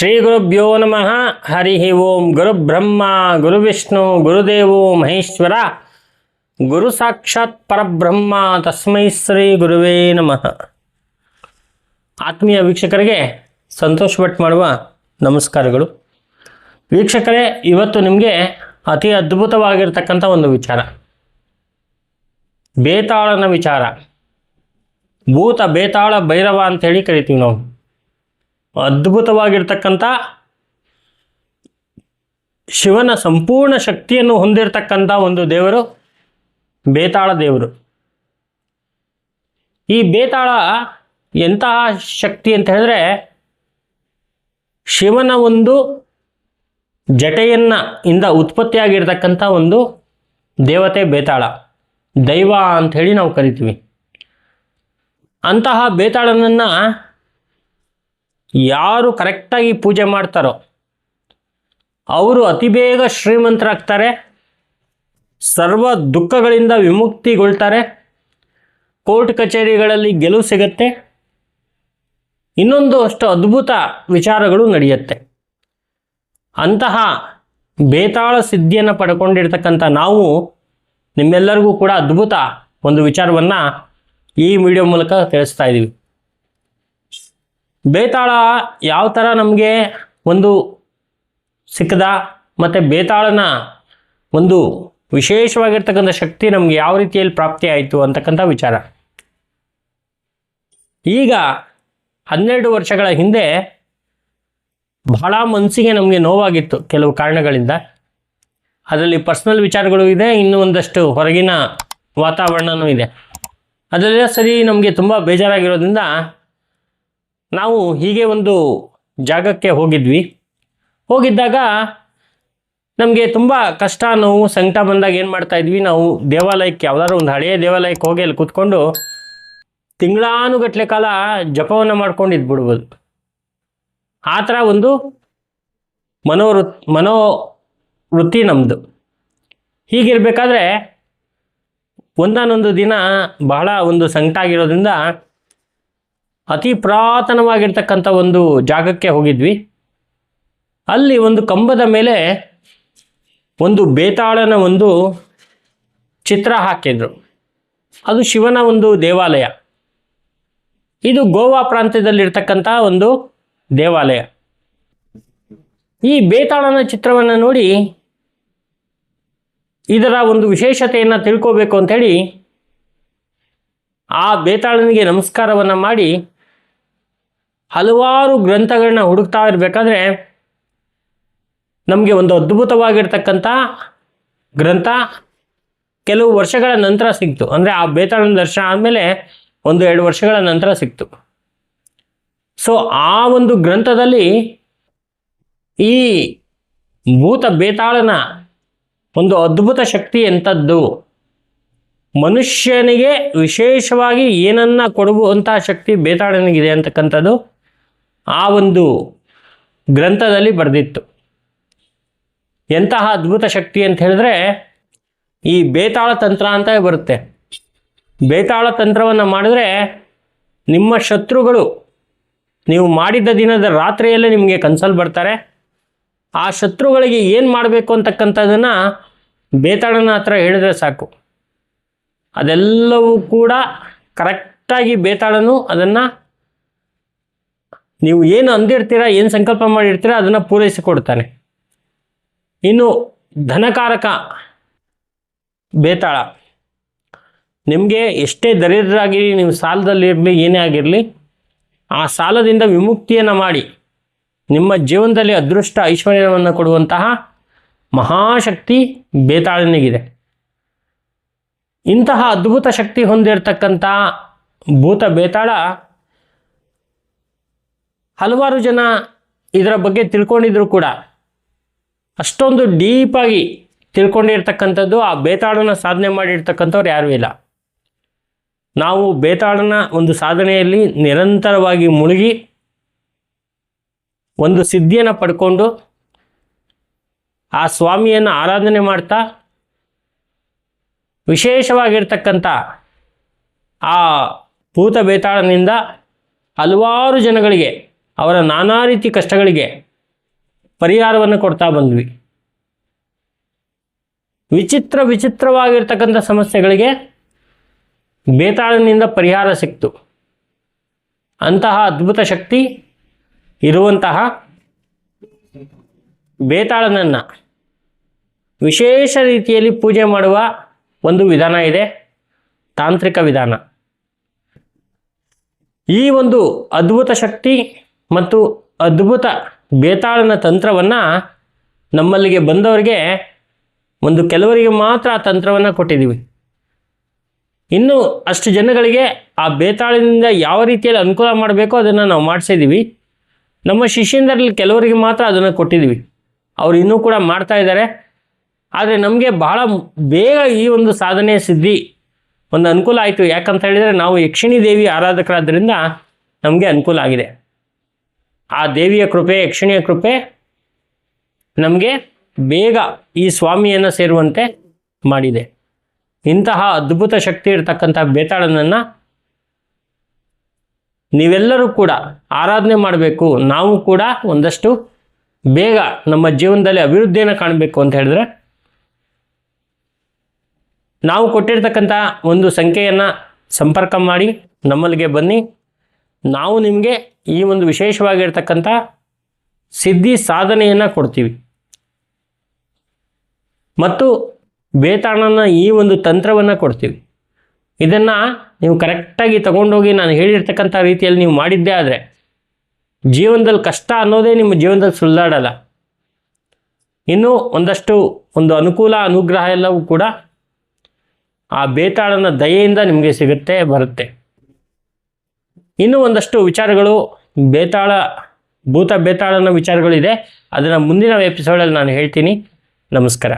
ಶ್ರೀ ಗುರುಭ್ಯೋ ನಮಃ. ಹರಿ ಓಂ. ಗುರುಬ್ರಹ್ಮ ಗುರುವಿಷ್ಣು ಗುರುದೇವೋ ಮಹೇಶ್ವರ. ಗುರು ಸಾಕ್ಷಾತ್ ಪರಬ್ರಹ್ಮ. ತಸ್ಮೈ ಶ್ರೀ ಗುರುವೇ ನಮಃ. ಆತ್ಮೀಯ ವೀಕ್ಷಕರಿಗೆ ಸಂತೋಷ ಭಟ್ ಮಾಡುವ ನಮಸ್ಕಾರಗಳು. ವೀಕ್ಷಕರೇ, ಇವತ್ತು ನಿಮಗೆ ಅತಿ ಅದ್ಭುತವಾಗಿರ್ತಕ್ಕಂಥ ಒಂದು ವಿಚಾರ. ಬೇತಾಳನ ವಿಚಾರ. ಭೂತ, ಬೇತಾಳ, ಭೈರವ ಅಂತೇಳಿ ಕರಿತೀವಿ ನಾವು. ಅದ್ಭುತವಾಗಿರ್ತಕ್ಕಂಥ ಶಿವನ ಸಂಪೂರ್ಣ ಶಕ್ತಿಯನ್ನು ಹೊಂದಿರತಕ್ಕಂಥ ಒಂದು ದೇವರು ಬೇತಾಳ ದೇವರು. ಈ ಬೇತಾಳ ಎಂತಹ ಶಕ್ತಿ ಅಂತ ಹೇಳಿದ್ರೆ ಶಿವನ ಒಂದು ಜಟೆಯನ್ನ ಇಂದ ಉತ್ಪತ್ತಿಯಾಗಿರ್ತಕ್ಕಂಥ ಒಂದು ದೇವತೆ ಬೇತಾಳ, ದೈವ ಅಂಥೇಳಿ ನಾವು ಕರಿತೀವಿ. ಅಂತಹ ಬೇತಾಳನನ್ನು ಯಾರು ಕರೆಕ್ಟಾಗಿ ಪೂಜೆ ಮಾಡ್ತಾರೋ ಅವರು ಅತಿ ಬೇಗ ಶ್ರೀಮಂತರಾಗ್ತಾರೆ, ಸರ್ವ ದುಃಖಗಳಿಂದ ವಿಮುಕ್ತಿಗೊಳ್ತಾರೆ, ಕೋರ್ಟ್ ಕಚೇರಿಗಳಲ್ಲಿ ಗೆಲುವು ಸಿಗತ್ತೆ, ಇನ್ನೊಂದು ಅಷ್ಟು ಅದ್ಭುತ ವಿಚಾರಗಳು ನಡೆಯುತ್ತೆ. ಅಂತಹ ಬೇತಾಳ ಸಿದ್ಧಿಯನ್ನು ಪಡ್ಕೊಂಡಿರ್ತಕ್ಕಂಥ ನಾವು ನಿಮ್ಮೆಲ್ಲರಿಗೂ ಕೂಡ ಅದ್ಭುತ ಒಂದು ವಿಚಾರವನ್ನು ಈ ವಿಡಿಯೋ ಮೂಲಕ ತಿಳಿಸ್ತಾ ಇದ್ದೀವಿ ಬೇತಾಳ ಯಾವ ಥರ ನಮಗೆ ಒಂದು ಸಿಕ್ಕದ ಮತ್ತು ಬೇತಾಳನ ಒಂದು ವಿಶೇಷವಾಗಿರ್ತಕ್ಕಂಥ ಶಕ್ತಿ ನಮಗೆ ಯಾವ ರೀತಿಯಲ್ಲಿ ಪ್ರಾಪ್ತಿ ಆಯಿತು ಅಂತಕ್ಕಂಥ ವಿಚಾರ. ಈಗ ಹನ್ನೆರಡು ವರ್ಷಗಳ ಹಿಂದೆ ಬಹಳ ಮನಸ್ಸಿಗೆ ನಮಗೆ ನೋವಾಗಿತ್ತು ಕೆಲವು ಕಾರಣಗಳಿಂದ. ಅದರಲ್ಲಿ ಪರ್ಸ್ನಲ್ ವಿಚಾರಗಳು ಇದೆ, ಇನ್ನೂ ಒಂದಷ್ಟು ಹೊರಗಿನ ವಾತಾವರಣವೂ ಇದೆ. ಅದೆಲ್ಲ ಸರಿ ನಮಗೆ ತುಂಬ ಬೇಜಾರಾಗಿರೋದ್ರಿಂದ ನಾವು ಹೀಗೆ ಒಂದು ಜಾಗಕ್ಕೆ ಹೋಗಿದ್ವಿ. ಹೋಗಿದ್ದಾಗ ನಮಗೆ ತುಂಬ ಕಷ್ಟ, ನೋವು, ಸಂಕಟ ಬಂದಾಗ ಏನು ಮಾಡ್ತಾ ಇದ್ವಿ? ನಾವು ದೇವಾಲಯಕ್ಕೆ, ಯಾವುದಾದ್ರು ಒಂದು ಹಳೆಯ ದೇವಾಲಯಕ್ಕೆ ಹೋಗಿ ಅಲ್ಲಿ ಕೂತ್ಕೊಂಡು ತಿಂಗಳಾನುಗಟ್ಟಲೆ ಕಾಲ ಜಪವನ್ನು ಮಾಡ್ಕೊಂಡು ಇದ್ಬಿಡ್ಬೋದು ಆ ಥರ ಒಂದು ಮನೋವೃ, ಮನೋವೃತ್ತಿ ನಮ್ಮದು ಹೀಗಿರಬೇಕಾದ್ರೆ ಒಂದಾನೊಂದು ದಿನ ಬಹಳ ಒಂದು ಸಂಕಟ ಆಗಿರೋದ್ರಿಂದ ಅತಿ ಪುರಾತನವಾಗಿರ್ತಕ್ಕಂಥ ಒಂದು ಜಾಗಕ್ಕೆ ಹೋಗಿದ್ವಿ. ಅಲ್ಲಿ ಒಂದು ಕಂಬದ ಮೇಲೆ ಒಂದು ಬೇತಾಳನ ಒಂದು ಚಿತ್ರ ಹಾಕಿದ್ರು. ಅದು ಶಿವನ ಒಂದು ದೇವಾಲಯ. ಇದು ಗೋವಾ ಪ್ರಾಂತ್ಯದಲ್ಲಿರ್ತಕ್ಕಂಥ ಒಂದು ದೇವಾಲಯ. ಈ ಬೇತಾಳನ ಚಿತ್ರವನ್ನು ನೋಡಿ ಇದರ ಒಂದು ವಿಶೇಷತೆಯನ್ನು ತಿಳ್ಕೋಬೇಕು ಅಂಥೇಳಿ ಆ ಬೇತಾಳನಿಗೆ ನಮಸ್ಕಾರವನ್ನು ಮಾಡಿ ಹಲವಾರು ಗ್ರಂಥಗಳನ್ನ ಹುಡುಕ್ತಾ ಇರಬೇಕಾದ್ರೆ ನಮಗೆ ಒಂದು ಅದ್ಭುತವಾಗಿರ್ತಕ್ಕಂಥ ಗ್ರಂಥ ಕೆಲವು ವರ್ಷಗಳ ನಂತರ ಸಿಕ್ತು. ಅಂದರೆ ಆ ಬೇತಾಳನ ದರ್ಶನ ಆದಮೇಲೆ ಒಂದು ಎರಡು ವರ್ಷಗಳ ನಂತರ ಸಿಕ್ತು. ಸೊ ಆ ಒಂದು ಗ್ರಂಥದಲ್ಲಿ ಈ ಭೂತ ಬೇತಾಳನ ಒಂದು ಅದ್ಭುತ ಶಕ್ತಿ ಎಂಥದ್ದು? ಮನುಷ್ಯನಿಗೆ ವಿಶೇಷವಾಗಿ ಏನನ್ನ ಕೊಡುವಂತಹ ಶಕ್ತಿ ಬೇತಾಳನಿಗಿದೆ ಅಂತಕ್ಕಂಥದ್ದು ಆ ಒಂದು ಗ್ರಂಥದಲ್ಲಿ ಬರೆದಿತ್ತು. ಎಂತಹ ಅದ್ಭುತ ಶಕ್ತಿ ಅಂತ ಹೇಳಿದ್ರೆ ಈ ಬೇತಾಳ ತಂತ್ರ ಅಂತ ಬರುತ್ತೆ. ಬೇತಾಳ ತಂತ್ರವನ್ನು ಮಾಡಿದ್ರೆ ನಿಮ್ಮ ಶತ್ರುಗಳು ನೀವು ಮಾಡಿದ ದಿನದ ರಾತ್ರಿಯಲ್ಲೇ ನಿಮಗೆ ಕನ್ಸಲ್ ಬರ್ತಾರೆ. ಆ ಶತ್ರುಗಳಿಗೆ ಏನು ಮಾಡಬೇಕು ಅಂತಕ್ಕಂಥದ್ದನ್ನು ಬೇತಾಳನ ಹತ್ರ ಹೇಳಿದ್ರೆ ಸಾಕು. ಅದೆಲ್ಲವೂ ಕೂಡ ಕರೆಕ್ಟಾಗಿ ಬೇತಾಳನು ಅದನ್ನು ನೀವು ಏನು ಅಂದಿರ್ತೀರ, ಏನು ಸಂಕಲ್ಪ ಮಾಡಿರ್ತೀರ, ಅದನ್ನು ಪೂರೈಸಿಕೊಡ್ತಾನೆ ಇನ್ನು ಧನಕಾರಕ ಬೇತಾಳ. ನಿಮಗೆ ಎಷ್ಟೇ ದರಿದ್ರಾಗಿರಲಿ ನೀವು ಸಾಲದಲ್ಲಿರಲಿ ಏನೇ ಆಗಿರಲಿ, ಆ ಸಾಲದಿಂದ ವಿಮುಕ್ತಿಯನ್ನು ಮಾಡಿ, ನಿಮ್ಮ ಜೀವನದಲ್ಲಿ ಅದೃಷ್ಟ ಐಶ್ವರ್ಯವನ್ನು ಕೊಡುವಂತಹ ಮಹಾಶಕ್ತಿ ಬೇತಾಳನಿಗಿದೆ. ಇಂತಹ ಅದ್ಭುತ ಶಕ್ತಿ ಹೊಂದಿರತಕ್ಕಂಥ ಭೂತ ಬೇತಾಳ ಹಲವಾರು ಜನ ಇದರ ಬಗ್ಗೆ ತಿಳ್ಕೊಂಡಿದ್ರು ಕೂಡ. ಅಷ್ಟೊಂದು ಡೀಪಾಗಿ ತಿಳ್ಕೊಂಡಿರ್ತಕ್ಕಂಥದ್ದು ಆ ಬೇತಾಳನ ಸಾಧನೆ ಮಾಡಿರ್ತಕ್ಕಂಥವ್ರು ಯಾರೂ ಇಲ್ಲ. ನಾವು ಬೇತಾಳನ ಒಂದು ಸಾಧನೆಯಲ್ಲಿ ನಿರಂತರವಾಗಿ ಮುಳುಗಿ ಒಂದು ಸಿದ್ಧಿಯನ್ನು ಪಡ್ಕೊಂಡು ಆ ಸ್ವಾಮಿಯನ್ನು ಆರಾಧನೆ ಮಾಡ್ತಾ ವಿಶೇಷವಾಗಿರ್ತಕ್ಕಂಥ ಆ ಭೂತ ಬೇತಾಳನಿಂದ ಹಲವಾರು ಜನಗಳಿಗೆ ಅವರ ನಾನಾ ರೀತಿ ಕಷ್ಟಗಳಿಗೆ ಪರಿಹಾರವನ್ನು ಕೊಡ್ತಾ ಬಂದ್ವಿ. ವಿಚಿತ್ರ ವಿಚಿತ್ರವಾಗಿರ್ತಕ್ಕಂಥ ಸಮಸ್ಯೆಗಳಿಗೆ ಬೇತಾಳನಿಂದ ಪರಿಹಾರ ಸಿಕ್ತು. ಅಂತಹ ಅದ್ಭುತ ಶಕ್ತಿ ಇರುವಂತಹ ಬೇತಾಳನನ್ನು ವಿಶೇಷ ರೀತಿಯಲ್ಲಿ ಪೂಜೆ ಮಾಡುವ ಒಂದು ವಿಧಾನ ಇದೆ, ತಾಂತ್ರಿಕ ವಿಧಾನ. ಈ ಒಂದು ಅದ್ಭುತ ಶಕ್ತಿ ಮತ್ತು ಅದ್ಭುತ ಬೇತಾಳನ ತಂತ್ರವನ್ನು ನಮ್ಮಲ್ಲಿಗೆ ಬಂದವರಿಗೆ ಒಂದು ಕೆಲವರಿಗೆ ಮಾತ್ರ ಆ ತಂತ್ರವನ್ನು ಕೊಟ್ಟಿದ್ದೀವಿ. ಇನ್ನು ಅಷ್ಟು ಜನಗಳಿಗೆ ಆ ಬೇತಾಳಿನಿಂದ ಯಾವ ರೀತಿಯಲ್ಲಿ ಅನುಕೂಲ ಮಾಡಬೇಕೋ ಅದನ್ನು ನಾವು ಮಾಡಿಸಿದ್ದೀವಿ ನಮ್ಮ ಶಿಷ್ಯಂದರಲ್ಲಿ ಕೆಲವರಿಗೆ ಮಾತ್ರ ಅದನ್ನು ಕೊಟ್ಟಿದ್ದೀವಿ. ಅವರು ಇನ್ನೂ ಕೂಡ ಮಾಡ್ತಾ ಇದ್ದಾರೆ. ಆದರೆ ನಮಗೆ ಬಹಳ ಬೇಗ ಈ ಒಂದು ಸಾಧನೆ ಸಿದ್ಧಿ ಒಂದು ಅನುಕೂಲ ಆಯಿತು. ಯಾಕಂತ ಹೇಳಿದರೆ ನಾವು ಯಕ್ಷಿಣಿ ದೇವಿ ಆರಾಧಕರಾದ್ದರಿಂದ ನಮಗೆ ಅನುಕೂಲ ಆಗಿದೆ. ಆ ದೇವಿಯ ಕೃಪೆ, ಯಕ್ಷಿಣಿಯ ಕೃಪೆ ನಮಗೆ ಬೇಗ ಈ ಸ್ವಾಮಿಯನ್ನು ಸೇರುವಂತೆ ಮಾಡಿದೆ. ಇಂತಹ ಅದ್ಭುತ ಶಕ್ತಿ ಇರತಕ್ಕಂಥ ಬೇತಾಳನನ್ನು ನೀವೆಲ್ಲರೂ ಕೂಡ ಆರಾಧನೆ ಮಾಡಬೇಕು. ನಾವು ಕೂಡ ಒಂದಷ್ಟು ಬೇಗ ನಮ್ಮ ಜೀವನದಲ್ಲಿ ಅಭಿವೃದ್ಧಿಯನ್ನು ಕಾಣಬೇಕು ಅಂತ ಹೇಳಿದ್ರೆ ನಾವು ಕೊಟ್ಟಿರ್ತಕ್ಕಂಥ ಒಂದು ಸಂಖ್ಯೆಯನ್ನು ಸಂಪರ್ಕ ಮಾಡಿ ನಮ್ಮಲ್ಲಿಗೆ ಬನ್ನಿ. ನಾವು ನಿಮಗೆ ಈ ಒಂದು ವಿಶೇಷವಾಗಿರ್ತಕ್ಕಂಥ ಸಿದ್ಧಿ ಸಾಧನೆಯನ್ನು ಕೊಡ್ತೀವಿ. ಮತ್ತು ಬೇತಾಣನ ಈ ಒಂದು ತಂತ್ರವನ್ನು ಕೊಡ್ತೀವಿ. ಇದನ್ನು ನೀವು ಕರೆಕ್ಟಾಗಿ ತಗೊಂಡೋಗಿ ನಾನು ಹೇಳಿರ್ತಕ್ಕಂಥ ರೀತಿಯಲ್ಲಿ ನೀವು ಮಾಡಿದ್ದೇ ಆದರೆ ಜೀವನದಲ್ಲಿ ಕಷ್ಟ ಅನ್ನೋದೇ ನಿಮ್ಮ ಜೀವನದಲ್ಲಿ ಸುಳ್ಳಾಡಲ್ಲ. ಇನ್ನು ಒಂದಷ್ಟು ಒಂದು ಅನುಕೂಲ ಅನುಗ್ರಹ ಎಲ್ಲವೂ ಕೂಡ ಆ ಬೇತಾಳನ ದಯೆಯಿಂದ ನಿಮಗೆ ಸಿಗುತ್ತೆ, ಬರುತ್ತೆ. ಇನ್ನೂ ಒಂದಷ್ಟು ವಿಚಾರಗಳು ಬೇತಾಳ ಭೂತ ಬೇತಾಳನ ವಿಚಾರಗಳಿದೆ. ಅದನ್ನು ಮುಂದಿನ ಎಪಿಸೋಡಲ್ಲಿ ನಾನು ಹೇಳ್ತೀನಿ. ನಮಸ್ಕಾರ.